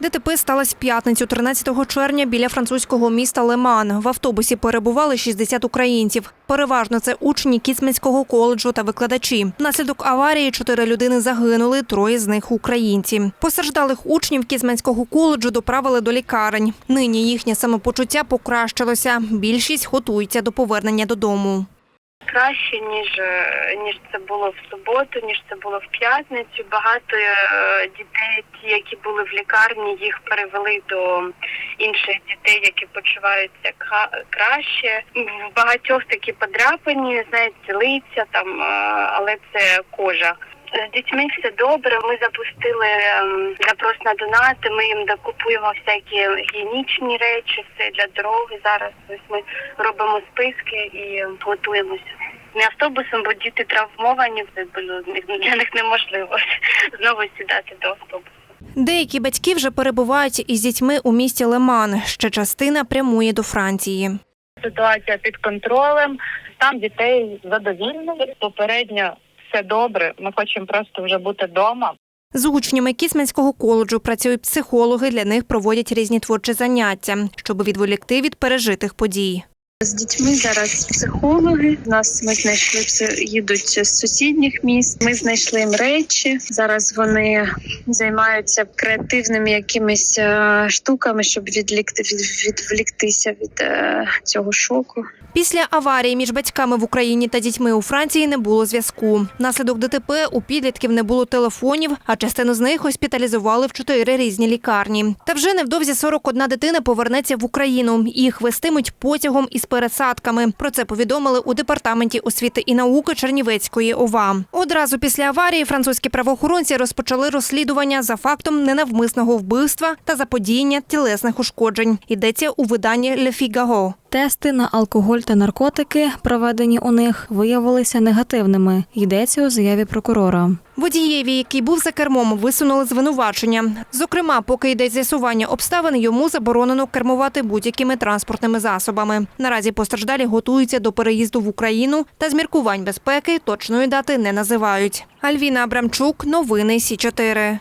ДТП сталося в п'ятницю, 13 червня, біля французького міста Леман. В автобусі перебували 60 українців. Переважно це учні Кіцманського коледжу та викладачі. Внаслідок аварії чотири людини загинули, троє з них українці. Постраждалих учнів Кіцманського коледжу доправили до лікарень. Нині їхнє самопочуття покращилося. Більшість готується до повернення додому. Краще ніж е, ніж це було в суботу, ніж це було в п'ятницю. Багато е, дітей, ті, які були в лікарні, їх перевели до інших дітей, які почуваються краще. В багатьох такі подряпані, знаєте, лиця там, е, але це кожа. З дітьми все добре. Ми запустили ем, запрос на донати. Ми їм докупуємо всякі гігієнічні речі, все для дороги. Зараз ось ми робимо списки і готуємося. Не автобусом, бо діти травмовані, це було для них неможливо знову сідати до автобусу. Деякі батьки вже перебувають із дітьми у місті Леман. Ще частина прямує до Франції. ситуація під контролем. Там дітей задовільно. Попередньо все добре. Ми хочемо просто вже бути вдома. З учнями Кісменського коледжу працюють психологи. Для них проводять різні творчі заняття, щоб відволікти від пережитих подій. З дітьми зараз психологи. Нас ми знайшли їдуть з сусідніх міст. Ми знайшли їм речі. Зараз вони займаються креативними якимись е, штуками, щоб відлікти від, відволіктися від е, цього шоку. Після аварії між батьками в Україні та дітьми у Франції не було зв'язку. Наслідок ДТП у підлітків не було телефонів, а частину з них госпіталізували в чотири різні лікарні. Та вже невдовзі 41 дитина повернеться в Україну. Їх вестимуть потягом із пересадками. Про це повідомили у департаменті освіти і науки Чернівецької ОВА. Одразу після аварії французькі правоохоронці розпочали розслідування за фактом ненавмисного вбивства та заподіяння тілесних ушкоджень. Йдеться у виданні «Le Figaro». Тести на алкоголь та наркотики, проведені у них, виявилися негативними. Йдеться у заяві прокурора. Водієві, який був за кермом, висунули звинувачення. Зокрема, поки йде з'ясування обставин, йому заборонено кермувати будь-якими транспортними засобами. Наразі постраждалі готуються до переїзду в Україну та з міркувань безпеки точної дати не називають. Альвіна Абрамчук, новини Сі 4